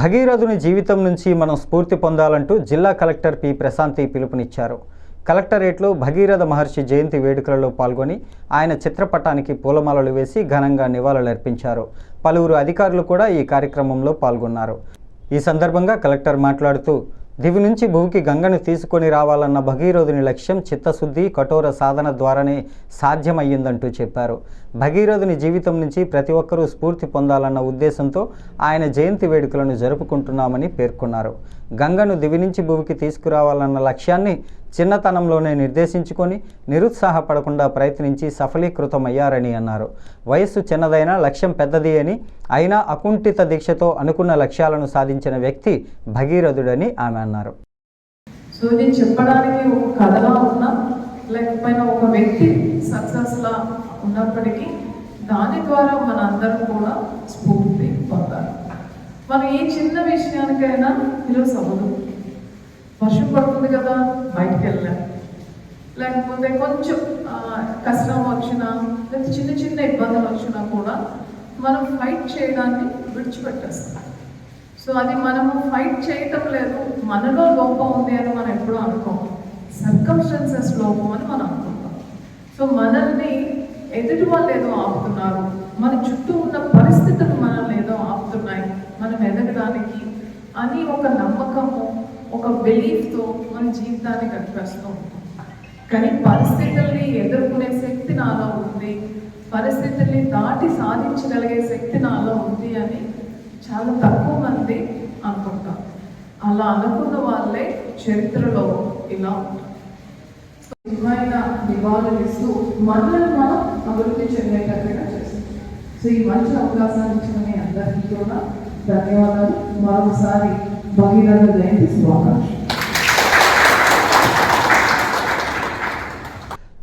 భగీరథుని జీవితం నుంచి మనం స్ఫూర్తి పొందాలంటూ జిల్లా కలెక్టర్ పి. ప్రశాంతి పిలుపునిచ్చారు. కలెక్టరేట్లో భగీరథ మహర్షి జయంతి వేడుకలలో పాల్గొని ఆయన చిత్రపటానికి పూలమాలలు వేసి ఘనంగా నివాళులర్పించారు పలువురు అధికారులు కూడా ఈ కార్యక్రమంలో పాల్గొన్నారు. ఈ సందర్భంగా కలెక్టర్ మాట్లాడుతూ దివి నుంచి భూమికి గంగను తీసుకొని రావాలన్న భగీరథుని లక్ష్యం చిత్తశుద్ధి కఠోర సాధన ద్వారానే సాధ్యమయ్యిందంటూ చెప్పారు. భగీరథుని జీవితం నుంచి ప్రతి ఒక్కరూ స్ఫూర్తి పొందాలన్న ఉద్దేశంతో ఆయన జయంతి వేడుకలను జరుపుకుంటున్నామని పేర్కొన్నారు. గంగను దివి నుంచి భూమికి తీసుకురావాలన్న లక్ష్యాన్ని చిన్నతనంలోనే నిర్దేశించుకొని నిరుత్సాహపడకుండా ప్రయత్నించి సఫలీకృతమయ్యారని అన్నారు. వయస్సు చిన్నదైనా లక్ష్యం పెద్దది అని అయినా అకుంఠిత దీక్షతో అనుకున్న లక్ష్యాలను సాధించిన వ్యక్తి భగీరథుడని ఆమె అన్నారు. సో నేను చెప్పడానికి ఒక కథలా ఉన్నా లేకపోయినా ఒక వ్యక్తి సక్సెస్ లా ఉన్నప్పటికీ దాని ద్వారా మన అందరం కూడా స్ఫూర్తి పొందాలి. మనం ఏ చిన్న విషయానికైనా ఈరోజు అవ్వదు వర్షం పడుతుంది కదా బయటికి వెళ్ళాం. లేకపోతే కొంచెం కష్టం వచ్చినా లేకపోతే చిన్న చిన్న ఇబ్బందులు వచ్చినా కూడా మనం ఫైట్ చేయడాన్ని విడిచిపెట్టేస్తాం. సో అది మనము ఫైట్ చేయటం లేదు. మనలో లోపం ఉంది అని మనం ఎప్పుడూ అనుకోం. సర్కమ్స్టెన్సెస్ లోపం అని మనం అనుకుంటాం. సో మనల్ని ఎదుటి వాళ్ళు ఏదో ఆపుతున్నారు. మన చుట్టూ ఉన్న పరిస్థితి మనల్ని ఏదో ఆపుతున్నాయి మనం ఎదగడానికి అని ఒక నమ్మకము ఒక బిలీఫ్తో మన జీవితాన్ని గడిపేస్తూ ఉంటాం కానీ పరిస్థితుల్ని ఎదుర్కొనే శక్తి నాలో ఉంది. పరిస్థితుల్ని దాటి సాధించగలిగే శక్తి నాలో ఉంది అని చాలా తక్కువ మంది అనుకుంటాం అలా అనుకున్న వాళ్ళే చరిత్రలో ఇలా ఉంటారు. సో నిజమైన నివాళులు ఇస్తూ మనల్ని మనం అభివృద్ధి చెందేటట్టుగా చేస్తాం సో ఈ మంచి అవకాశాన్ని ఇచ్చిన మీ అందరికీ కూడా ధన్యవాదాలు. మరొకసారి భగీరథ జయంతి శుభాకాంక్షలు